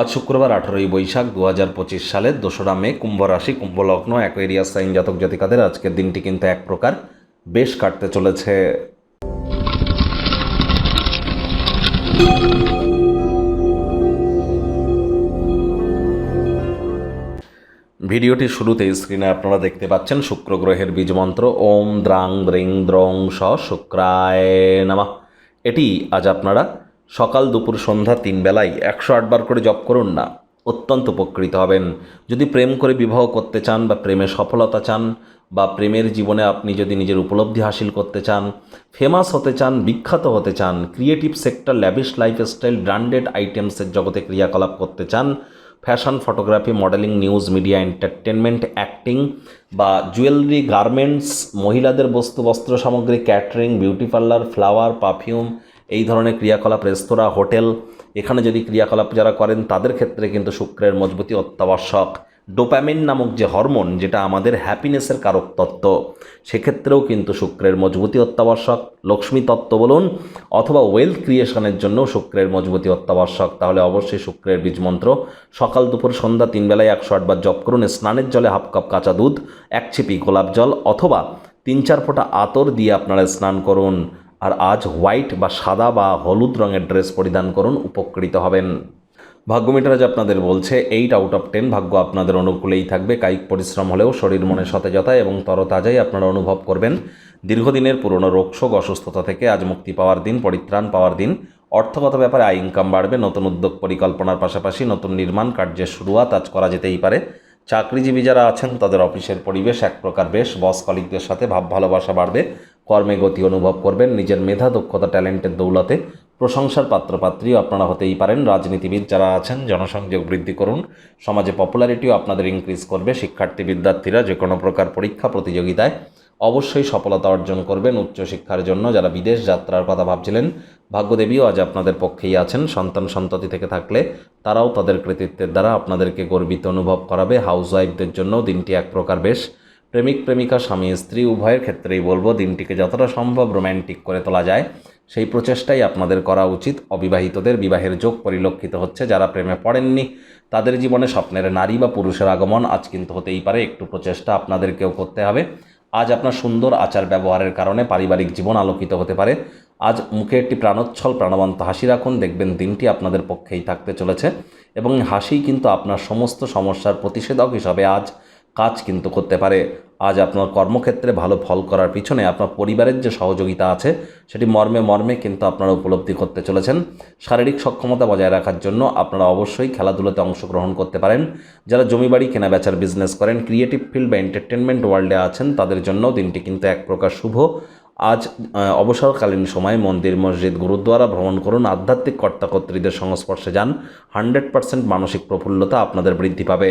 আজ শুক্রবার আঠারোই বৈশাখ দু হাজার পঁচিশ সালের দোসরা মে, কুম্ভ রাশি কুম্ভ লগ্ন সাইন জাতক জাতিকাদের আজকের দিনটি কিন্তু এক প্রকার বেশ কাটতে চলেছে। ভিডিওটির শুরুতেই স্ক্রিনে আপনারা দেখতে পাচ্ছেন শুক্র গ্রহের বীজ মন্ত্র, ওম দ্রাং দ্রিং দ্রং, স, শুক্রায়, নামা। এটি আজ আপনারা সকাল দুপুর সন্ধ্যা তিন বেলায় একশো আটবার করে জপ করুন না, অত্যন্ত উপকৃত হবেন। যদি প্রেম করে বিবাহ করতে চান বা প্রেমে সফলতা চান বা প্রেমের জীবনে আপনি যদি নিজের উপলব্ধি হাসিল করতে চান ফেমাস হতে চান, বিখ্যাত হতে চান creative sector lavish lifestyle branded আইটেমসের জগতে ক্রিয়াকলাপ করতে চান fashion photography modelling news media entertainment acting বা জুয়েলারি গার্মেন্টস মহিলাদের বস্তু, বস্ত্র সামগ্রী catering beauty parlour flower perfume এই ধরনের ক্রিয়াকলাপ রেস্তোরাঁ, হোটেল, এখানে যদি ক্রিয়াকলাপ যারা করেন, তাদের ক্ষেত্রে কিন্তু শুক্রের মজবুতি অত্যাবশ্যক। ডোপ্যামিন নামক যে হরমোন, যেটা আমাদের হ্যাপিনেসের কারক তত্ত্ব, সেক্ষেত্রেও কিন্তু শুক্রের মজবুতি অত্যাবশ্যক। লক্ষ্মী তত্ত্ব বলুন, অথবা ওয়েলথ ক্রিয়েশনের জন্য শুক্রের মজবুতি অত্যাবশ্যক। তাহলে অবশ্যই শুক্রের বীজ মন্ত্র, সকাল, দুপুর, সন্ধ্যা, তিন বেলায় একশো আটবার জপ করুন, স্নানের জলে হাফ কাপ কাঁচা দুধ, এক ছিপি গোলাপ জল, অথবা তিন চার ফোঁটা আতর দিয়ে আপনারা স্নান করুন। আর আজ হোয়াইট বা সাদা বা হলুদ রঙের ড্রেস পরিধান করুন, উপকৃত হবেন। ভাগ্যমিটার আজ আপনাদের বলছে এইট আউট অফ টেন ভাগ্য আপনাদের অনুকূলেই থাকবে। কায়িক পরিশ্রম হলেও শরীর মনে সতেজতা এবং তরতাজাই আপনারা অনুভব করবেন। দীর্ঘদিনের পুরনো রোগশোক অসুস্থতা থেকে আজ মুক্তি পাওয়ার দিন, পরিত্রাণ পাওয়ার দিন। অর্থগত ব্যাপারে আয় ইনকাম বাড়বে, নতুন উদ্যোগ পরিকল্পনার পাশাপাশি নতুন নির্মাণ কার্যের শুরুয়াত আজ করা যেতেই পারে। চাকরিজীবী যারা আছেন, তাদের অফিসের পরিবেশ এক প্রকার বেশ বস কলিকদের সাথে ভাব ভালোবাসা বাড়বে। কর্মে গতি অনুভব করবেন, নিজের মেধা, দক্ষতা, ট্যালেন্টের দৌলতে প্রশংসার পাত্রপাত্রীও আপনারা হতেই পারেন। রাজনীতিবিদ যারা আছেন, জনসংযোগ বৃদ্ধি করুন। সমাজে পপুলারিটিও আপনাদের ইনক্রিজ করবে। শিক্ষার্থী, বিদ্যার্থীরা যে কোনো প্রকার পরীক্ষা, প্রতিযোগিতায় অবশ্যই সফলতা অর্জন করবেন উচ্চশিক্ষার জন্য। যারা বিদেশ যাত্রার কথা ভাবছিলেন, ভাগ্যদেবীও আজ আপনাদের পক্ষেই আছেন। সন্তান সন্ততি থেকে থাকলে তারাও তাদের কৃতিত্বের দ্বারা আপনাদেরকে গর্বিত অনুভব করাবে। হাউসওয়াইফদের জন্য দিনটি এক প্রকার বেশ প্রেমিক, প্রেমিকা, স্বামী, স্ত্রী, উভয়ের ক্ষেত্রেই বলব দিনটিকে যতটা সম্ভব রোম্যান্টিক করে তোলা যায়। সেই প্রচেষ্টাই আপনাদের করা উচিত। অবিবাহিতদের বিবাহের যোগ পরিলক্ষিত হচ্ছে। যারা প্রেমে পড়েননি, তাদের জীবনে স্বপ্নের নারী বা পুরুষের আগমন আজ কিন্তু হতেই পারে। একটু প্রচেষ্টা আপনাদেরকেও করতে হবে। আজ আপনার সুন্দর আচার ব্যবহারের কারণে পারিবারিক জীবন আলোকিত হতে পারে। আজ মুখে একটি প্রাণোচ্ছল, প্রাণবন্ত হাসি রাখুন। দেখবেন দিনটি আপনাদের পক্ষেই থাকতে চলেছে এবং হাসি কিন্তু আপনার সমস্ত সমস্যার প্রতিষেধক হিসাবে আজ কাজ কিন্তু করতে পারে। আজ আপনার কর্মক্ষেত্রে ভালো ফল করার পিছনে আপনার পরিবারের যে সহযোগিতা আছে, সেটি মর্মে মর্মে কিন্তু আপনারা উপলব্ধি করতে চলেছেন। শারীরিক সক্ষমতা বজায় রাখার জন্য আপনারা অবশ্যই খেলাধুলোতে অংশগ্রহণ করতে পারেন। যারা জমি বাড়ি কেনা বেচার বিজনেস করেন ক্রিয়েটিভ ফিল্ড বা এন্টারটেনমেন্ট ওয়ার্ল্ডে আছেন, তাদের জন্য দিনটি কিন্তু এক প্রকার শুভ। আজ অবসরকালীন সময়ে মন্দির, মসজিদ, গুরুদ্বারা ভ্রমণ করুন। আধ্যাত্মিক কর্তাকর্ত্রীদের সংস্পর্শে যান। হান্ড্রেড পার্সেন্ট মানসিক প্রফুল্লতা আপনাদের বৃদ্ধি পাবে।